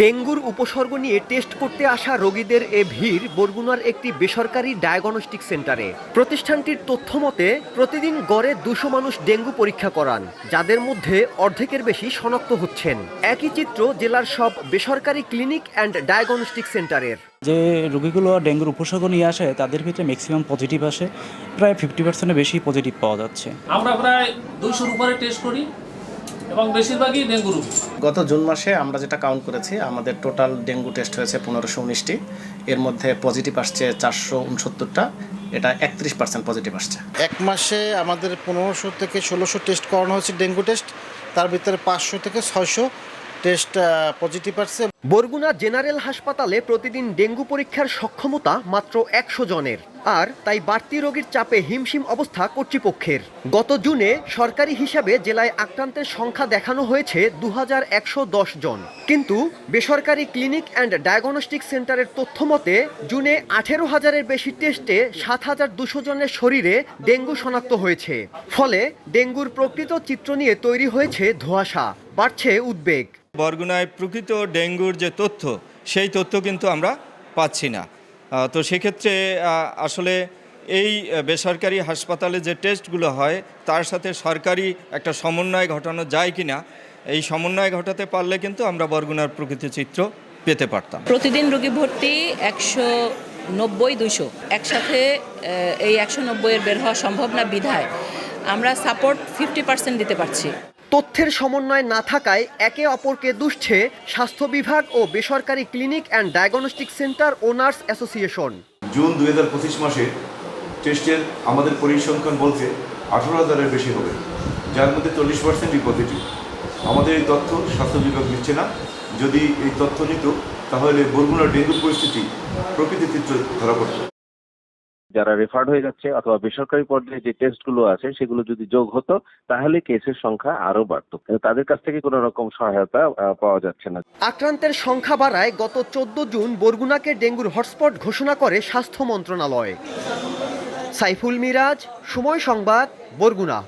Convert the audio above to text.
ডেঙ্গুর উপসর্গ নিয়ে টেস্ট করতে আসা রোগীদের এ ভিড় বরগুনার একটি বেসরকারি ডায়াগনস্টিক সেন্টারে। প্রতিষ্ঠানটির তথ্য মতে প্রতিদিন গড়ে দুশো মানুষ ডেঙ্গু পরীক্ষা করান যাদের মধ্যে অর্ধেকের বেশি শনাক্ত হচ্ছেন। একই চিত্র জেলার সব বেসরকারি ক্লিনিক অ্যান্ড ডায়াগনস্টিক সেন্টারের। যে রোগীগুলো ডেঙ্গুর উপসর্গ নিয়ে আসে তাদের ভিতরে ম্যাক্সিমাম পজিটিভ আসে। প্রায় ফিফটি পার্সেন্টের বেশি পজিটিভ পাওয়া যাচ্ছে। আমরা প্রায় দুইশোর উপরে টেস্ট করি। এবং বেশিরভাগই ডেঙ্গু রোগী। গত জুন মাসে আমরা যেটা কাউন্ট করেছি আমাদের টোটাল ডেঙ্গু টেস্ট হয়েছে পনেরোশো উনিশটি। এর মধ্যে পজিটিভ আসছে চারশো উনসত্তরটা। এটা একত্রিশ পার্সেন্ট পজিটিভ আসছে। এক মাসে আমাদের পনেরোশো থেকে ষোলোশো টেস্ট করানো হয়েছে ডেঙ্গু টেস্ট তার ভিতরে পাঁচশো থেকে ছয়শো টেস্ট পজিটিভ আসছে। বরগুনা জেনারেল হাসপাতালে প্রতিদিন ডেঙ্গু পরীক্ষার সক্ষমতা মাত্র একশো জনের। আর তাই বাড়তি রোগীর চাপে হিমশিম অবস্থা কর্তৃপক্ষের। গত জুনে সরকারি হিসাবে জেলায় আক্রান্তের সংখ্যা দেখানো হয়েছে দু হাজার একশো দশ জন। কিন্তু বেসরকারি ক্লিনিক অ্যান্ড ডায়াগনস্টিক সেন্টারের তথ্য মতে জুনে আঠেরো হাজারের বেশি টেস্টে সাত হাজার দুশো জনের শরীরে ডেঙ্গু শনাক্ত হয়েছে। ফলে ডেঙ্গুর প্রকৃত চিত্র নিয়ে তৈরি হয়েছে ধোঁয়াশা। বাড়ছে উদ্বেগ। বরগুনায় প্রকৃত ডেঙ্গুর যে তথ্য সেই তথ্য কিন্তু আমরা পাচ্ছি না। তো সেক্ষেত্রে আসলে এই বেসরকারি হাসপাতালে যে টেস্টগুলো হয় তার সাথে সরকারি একটা সমন্বয় ঘটানো যায় কি না এই সমন্বয় ঘটাতে পারলে কিন্তু আমরা বরগুনার প্রকৃত চিত্র পেতে পারতাম। প্রতিদিন রোগী ভর্তি একশো নব্বই দুশো একসাথে এই একশো নব্বইয়ের বের হওয়া সম্ভব না বিধায়। আমরা সাপোর্ট ফিফটি পার্সেন্ট দিতে পারছি। তথ্যের সমন্বয় না থাকায় একে অপরকে দুষছে স্বাস্থ্য বিভাগ ও বেসরকারি clinic and diagnostic centre owners association. June দুই হাজার পঁচিশ মাসে টেস্টের আমাদের পরিসংখ্যান বলছে আঠারো হাজারের বেশি হবে। যার মধ্যে চল্লিশ পার্সেন্টই পজিটিভ। আমাদের এই তথ্য স্বাস্থ্য বিভাগ নিচ্ছে না। যদি এই তথ্য নিত, তাহলে বরগুনার ডেঙ্গুর পরিস্থিতি প্রকৃতি চিত্র ধরা পড়ত। যারা রেফার্ড হয়ে যাচ্ছে অথবা বেসরকারি পর্যায়ে যে টেস্টগুলো আছে, সেগুলো যদি যোগ হতো, তাহলে কেসের সংখ্যা আরও বাড়তো। তাদের কাছ থেকে কোনো রকম সহায়তা পাওয়া যাচ্ছে না। আক্রান্তের সংখ্যা বাড়ায় গত চোদ্দ জুন বরগুনাকে ডেঙ্গুর হটস্পট ঘোষণা করে স্বাস্থ্য মন্ত্রণালয়। সাইফুল মিরাজ, সময় সংবাদ, বরগুনা।